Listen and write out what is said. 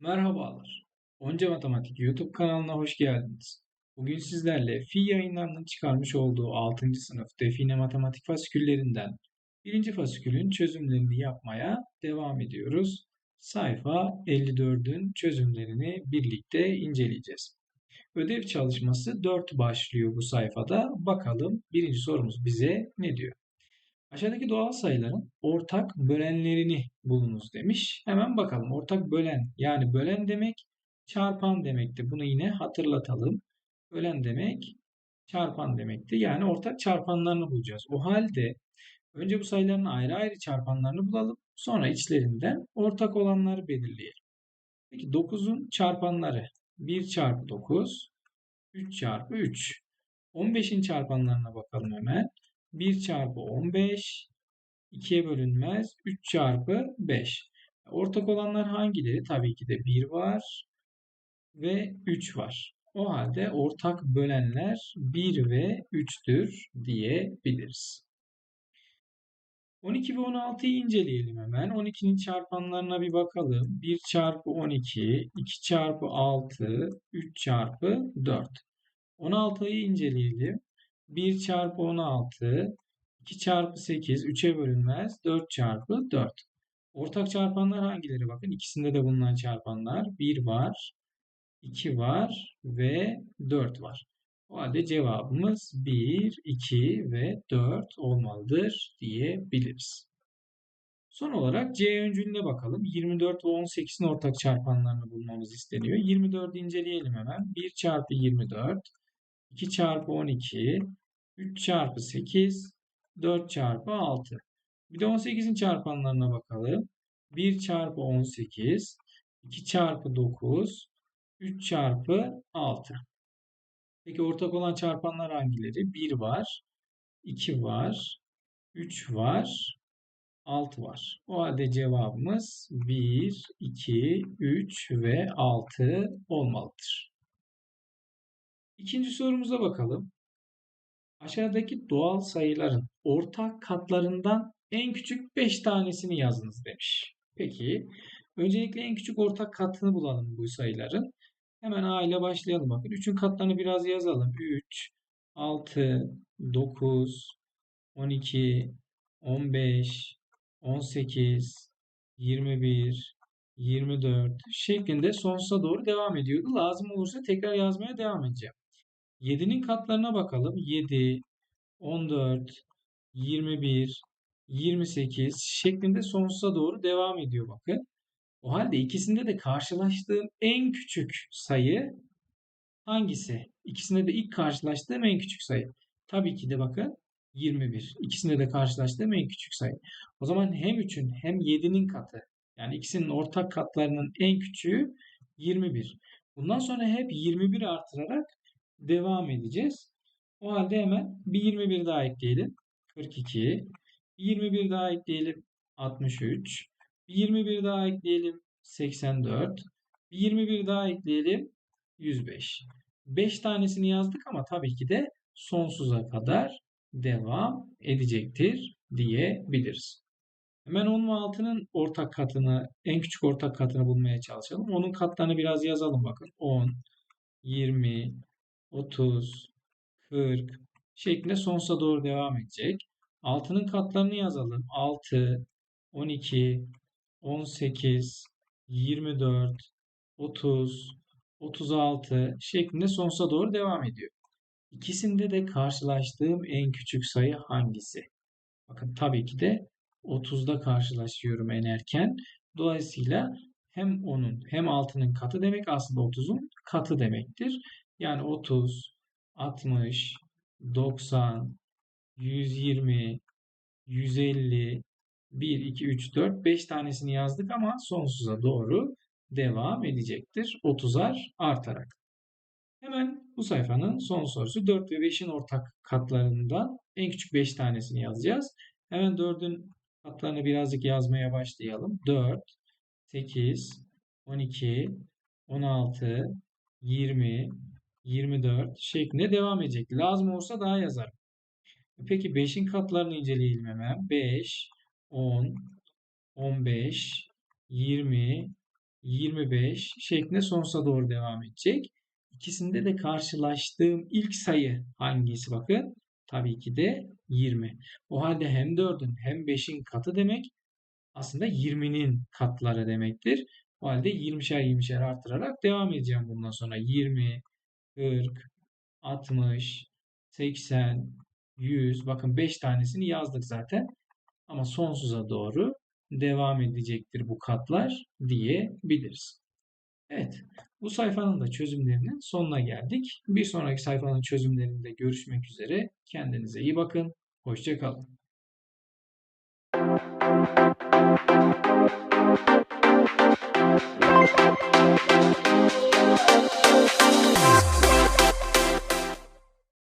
Merhabalar. Onca Matematik YouTube kanalına hoş geldiniz. Bugün sizlerle Fi yayınlarının çıkarmış olduğu 6. sınıf define matematik fasiküllerinden 1. fasikülün çözümlerini yapmaya devam ediyoruz. Sayfa 54'ün çözümlerini birlikte inceleyeceğiz. Ödev çalışması 4 başlıyor bu sayfada. Bakalım birinci sorumuz bize ne diyor? Aşağıdaki doğal sayıların ortak bölenlerini bulunuz demiş. Hemen bakalım. Ortak bölen yani bölen demek çarpan demekti. Bunu yine hatırlatalım. Bölen demek çarpan demekti. Yani ortak çarpanlarını bulacağız. O halde önce bu sayıların ayrı ayrı çarpanlarını bulalım. Sonra içlerinden ortak olanları belirleyelim. Peki 9'un çarpanları 1 çarpı 9, 3 çarpı 3. 15'in çarpanlarına bakalım hemen. 1 çarpı 15 2'ye bölünmez. 3 çarpı 5. Ortak olanlar hangileri? Tabii ki de 1 var ve 3 var. O halde ortak bölenler 1 ve 3'tür diyebiliriz. 12 ve 16'yı inceleyelim hemen. 12'nin çarpanlarına bir bakalım. 1 çarpı 12, 2 çarpı 6, 3 çarpı 4. 16'yı inceleyelim. 1 çarpı 16, 2 çarpı 8, 3'e bölünmez. 4 çarpı 4. Ortak çarpanlar hangileri? Bakın ikisinde de bulunan çarpanlar. 1 var, 2 var ve 4 var. O halde cevabımız 1, 2 ve 4 olmalıdır diyebiliriz. Son olarak C öncülüne bakalım. 24 ve 18'in ortak çarpanlarını bulmamız isteniyor. 24'ü inceleyelim hemen. 1 çarpı 24, 2 çarpı 12, 3 çarpı 8, 4 çarpı 6. Bir de 18'in çarpanlarına bakalım. 1 çarpı 18, 2 çarpı 9, 3 çarpı 6. Peki ortak olan çarpanlar hangileri? 1 var, 2 var, 3 var, 6 var. O halde cevabımız 1, 2, 3 ve 6 olmalıdır. İkinci sorumuza bakalım. Aşağıdaki doğal sayıların ortak katlarından en küçük 5 tanesini yazınız demiş. Peki öncelikle en küçük ortak katını bulalım bu sayıların. Hemen A ile başlayalım bakın. 3'ün katlarını biraz yazalım. 3, 6, 9, 12, 15, 18, 21, 24 şeklinde sonsuza doğru devam ediyordu. Lazım olursa tekrar yazmaya devam edeceğim. 7'nin katlarına bakalım. 7, 14, 21, 28 şeklinde sonsuza doğru devam ediyor bakın. O halde ikisinde de karşılaştığım en küçük sayı hangisi? İkisinde de ilk karşılaştığım en küçük sayı. Tabii ki de bakın 21. İkisinde de karşılaştığım en küçük sayı. O zaman hem 3'ün hem 7'nin katı yani ikisinin ortak katlarının en küçüğü 21. Bundan sonra hep 21 artırarak devam edeceğiz. O halde hemen bir 21 daha ekleyelim. 42. Bir 21 daha ekleyelim. 63. Bir 21 daha ekleyelim. 84. Bir 21 daha ekleyelim. 105. 5 tanesini yazdık ama tabii ki de sonsuza kadar devam edecektir diyebiliriz. Hemen 10 ve 6'nın ortak katını, en küçük ortak katını bulmaya çalışalım. Onun katlarını biraz yazalım bakın. 10, 20, 30, 40 şeklinde sonsuza doğru devam edecek. 6'nın katlarını yazalım. 6, 12, 18, 24, 30, 36 şeklinde sonsuza doğru devam ediyor. İkisinde de karşılaştığım en küçük sayı hangisi? Bakın tabii ki de 30'da karşılaşıyorum en erken. Dolayısıyla hem onun hem 6'nın katı demek aslında 30'un katı demektir. Yani 30, 60, 90, 120, 150, 1, 2, 3, 4, 5 tanesini yazdık ama sonsuza doğru devam edecektir. 30'ar artarak. Hemen bu sayfanın son sorusu 4 ve 5'in ortak katlarından en küçük 5 tanesini yazacağız. Hemen 4'ün katlarını birazcık yazmaya başlayalım. 4, 8, 12, 16, 20, 24 şeklinde devam edecek. Lazım olursa daha yazarım. Peki 5'in katlarını inceleyelim hemen. 5, 10, 15, 20, 25 şeklinde sonsuza doğru devam edecek. İkisinde de karşılaştığım ilk sayı hangisi bakın? Tabii ki de 20. O halde hem 4'ün hem 5'in katı demek aslında 20'nin katları demektir. O halde 20'şer 20'şer artırarak devam edeceğim bundan sonra. 20, 40, 60, 80, 100. Bakın 5 tanesini yazdık zaten. Ama sonsuza doğru devam edecektir bu katlar diyebiliriz. Evet, bu sayfanın da çözümlerinin sonuna geldik. Bir sonraki sayfanın çözümlerinde görüşmek üzere. Kendinize iyi bakın. Hoşçakalın. Thank you.